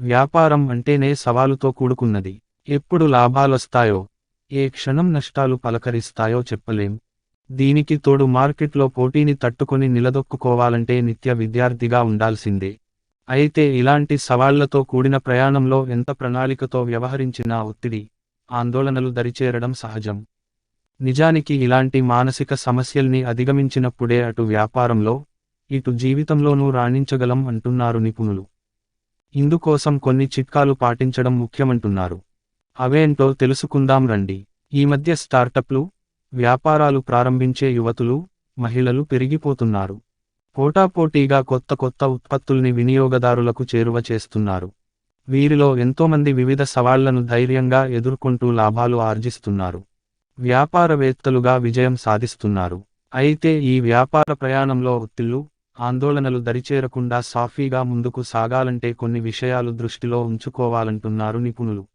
వ్యాపారం అంటేనే సవాలుతో కూడుకున్నది. ఎప్పుడు లాభాలొస్తాయో ఏ క్షణం నష్టాలు పలకరిస్తాయో చెప్పలేం. దీనికి తోడు మార్కెట్లో పోటీని తట్టుకొని నిలదొక్కుకోవాలంటే నిత్య విద్యార్థిగా ఉండాల్సిందే. అయితే ఇలాంటి సవాళ్ళతో కూడిన ప్రయాణంలో ఎంత ప్రణాళికతో వ్యవహరించినా ఒత్తిడి ఆందోళనలు దరిచేరడం సహజం. నిజానికి ఇలాంటి మానసిక సమస్యల్ని అధిగమించినప్పుడే అటు వ్యాపారంలో ఇటు జీవితంలోనూ రాణించగలం అంటున్నారు నిపుణులు. ఇందుకోసం కొన్ని చిట్కాలు పాటించడం ముఖ్యమంటున్నారు. అవేంటో తెలుసుకుందాం రండి. ఈ మధ్య స్టార్టప్లు వ్యాపారాలు ప్రారంభించే యువతులు మహిళలు పెరిగిపోతున్నారు. పోటాపోటీగా కొత్త కొత్త ఉత్పత్తుల్ని వినియోగదారులకు చేరువ చేస్తున్నారు. వీరిలో ఎంతోమంది వివిధ సవాళ్ళను ధైర్యంగా ఎదుర్కొంటూ లాభాలు ఆర్జిస్తున్నారు. వ్యాపారవేత్తలుగా విజయం సాధిస్తున్నారు. అయితే ఈ వ్యాపార ప్రయాణంలో ఒత్తిళ్ళు ఆందోళనలు దరిచేరకుండా సాఫీగా ముందుకు సాగాలంటే కొన్ని విషయాలు దృష్టిలో ఉంచుకోవాలంటున్నారు నిపుణులు.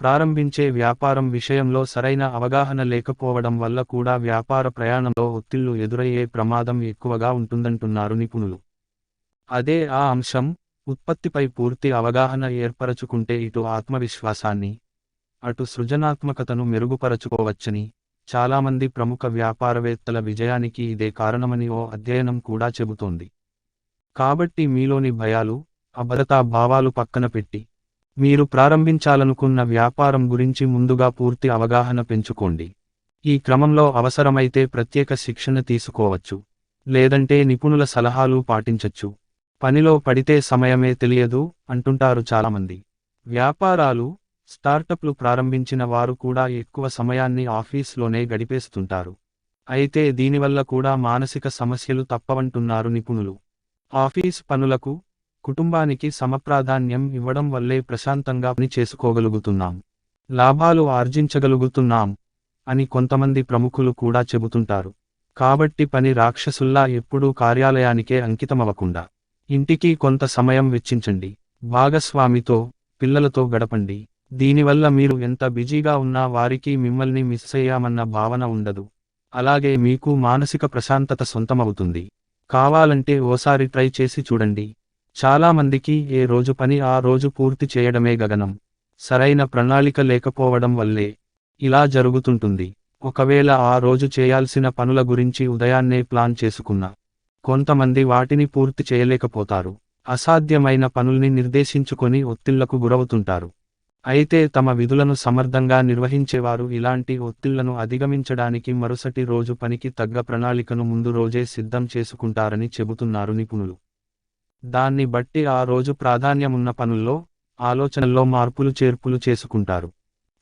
ప్రారంభించే వ్యాపారం విషయంలో సరైన అవగాహన లేకపోవడం వల్ల కూడా వ్యాపార ప్రయాణంలో ఒత్తిళ్ళు ఎదురయ్యే ప్రమాదం ఎక్కువగా ఉంటుందంటున్నారు నిపుణులు. అదే ఆ అంశం ఉత్పత్తిపై పూర్తి అవగాహన ఏర్పరచుకుంటే ఇటు ఆత్మవిశ్వాసాన్ని అటు సృజనాత్మకతను మెరుగుపరచుకోవచ్చని చాలామంది ప్రముఖ వ్యాపారవేత్తల విజయానికి ఇదే కారణమని ఓ అధ్యయనం కూడా చెబుతోంది. కాబట్టి మీలోని భయాలు అభద్రతా భావాలు పక్కన పెట్టి మీరు ప్రారంభించాలనుకున్న వ్యాపారం గురించి ముందుగా పూర్తి అవగాహన పెంచుకోండి. ఈ క్రమంలో అవసరమైతే ప్రత్యేక శిక్షణ తీసుకోవచ్చు లేదంటే నిపుణుల సలహాలు పాటించచ్చు. పనిలో పడితే సమయమే తెలియదు అంటుంటారు చాలామంది. వ్యాపారాలు స్టార్టప్లు ప్రారంభించిన వారు కూడా ఎక్కువ సమయాన్ని ఆఫీస్లోనే గడిపేస్తుంటారు. అయితే దీనివల్ల కూడా మానసిక సమస్యలు తప్పవంటున్నారు నిపుణులు. ఆఫీస్ పనులకు కుటుంబానికి సమప్రాధాన్యం ఇవ్వడం వల్లే ప్రశాంతంగా పని చేసుకోగలుగుతున్నాం. లాభాలు ఆర్జించగలుగుతున్నాం అని కొంతమంది ప్రముఖులు కూడా చెబుతుంటారు. కాబట్టి పని రాక్షసుల్లా ఎప్పుడూ కార్యాలయానికే అంకితమవ్వకుండా. ఇంటికి కొంత సమయం వెచ్చించండి. భాగస్వామితో పిల్లలతో గడపండి. దీనివల్ల మీరు ఎంత బిజీగా ఉన్నా వారికి మిమ్మల్ని మిస్ అయ్యామన్న భావన ఉండదు. అలాగే మీకు మానసిక ప్రశాంతత సొంతమవుతుంది. కావాలంటే ఓసారి ట్రై చేసి చూడండి. చాలా మందికి ఏ రోజు పని ఆ రోజు పూర్తి చేయడమే గగనం. సరైన ప్రణాళిక లేకపోవడం వల్లే ఇలా జరుగుతుంటుంది. ఒకవేళ ఆ రోజు చేయాల్సిన పనుల గురించి ఉదయాన్నే ప్లాన్ చేసుకున్నా. కొంతమంది వాటిని పూర్తి చేయలేకపోతారు. అసాధ్యమైన పనుల్ని నిర్దేశించుకొని ఒత్తిళ్ళకు గురవుతుంటారు. అయితే తమ విధులను సమర్థంగా నిర్వహించేవారు ఇలాంటి ఒత్తిళ్ళను అధిగమించడానికి మరుసటి రోజు పనికి తగ్గ ప్రణాళికను ముందు రోజే సిద్ధం చేసుకుంటారని చెబుతున్నారు నిపుణులు. దాన్ని బట్టి ఆ రోజు ప్రాధాన్యమున్న పనుల్లో ఆలోచనల్లో మార్పులు చేర్పులు చేసుకుంటారు.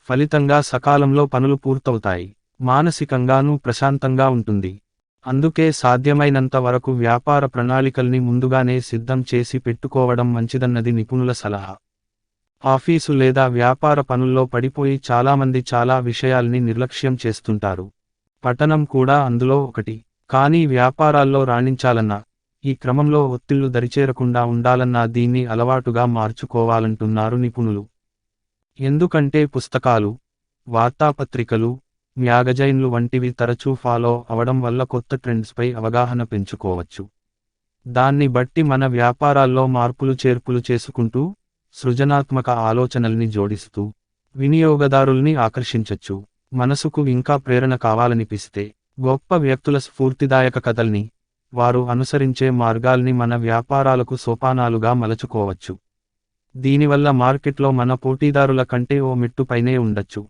ఫలితంగా సకాలంలో పనులు పూర్తవుతాయి. మానసికంగానూ ప్రశాంతంగా ఉంటుంది. అందుకే సాధ్యమైనంత వరకు వ్యాపార ప్రణాళికల్ని ముందుగానే సిద్ధం చేసి పెట్టుకోవడం మంచిదన్నది నిపుణుల సలహా. ఆఫీసు లేదా వ్యాపార పనుల్లో పడిపోయి చాలామంది చాలా విషయాల్ని నిర్లక్ష్యం చేస్తుంటారు. పఠనం కూడా అందులో ఒకటి. కానీ వ్యాపారాల్లో రాణించాలన్నా ఈ క్రమంలో ఒత్తిళ్ళు దరిచేరకుండా ఉండాలన్నా దీన్ని అలవాటుగా మార్చుకోవాలంటున్నారు నిపుణులు. ఎందుకంటే పుస్తకాలు వార్తాపత్రికలు మ్యాగజైన్లు వంటివి తరచూ ఫాలో అవడం వల్ల కొత్త ట్రెండ్స్పై అవగాహన పెంచుకోవచ్చు. దాన్ని బట్టి మన వ్యాపారాల్లో మార్పులు చేర్పులు చేసుకుంటూ సృజనాత్మక ఆలోచనల్ని జోడిస్తూ వినియోగదారుల్ని ఆకర్షించచ్చు. మనసుకు ఇంకా ప్రేరణ కావాలనిపిస్తే గొప్ప వ్యక్తుల స్ఫూర్తిదాయక కథల్ని వారు అనుసరించే మార్గాల్ని మన వ్యాపారాలకు సోపానాలుగా మలచుకోవచ్చు. దీనివల్ల మార్కెట్లో మన పోటీదారుల కంటే ఓ మెట్టుపైనే ఉండొచ్చు.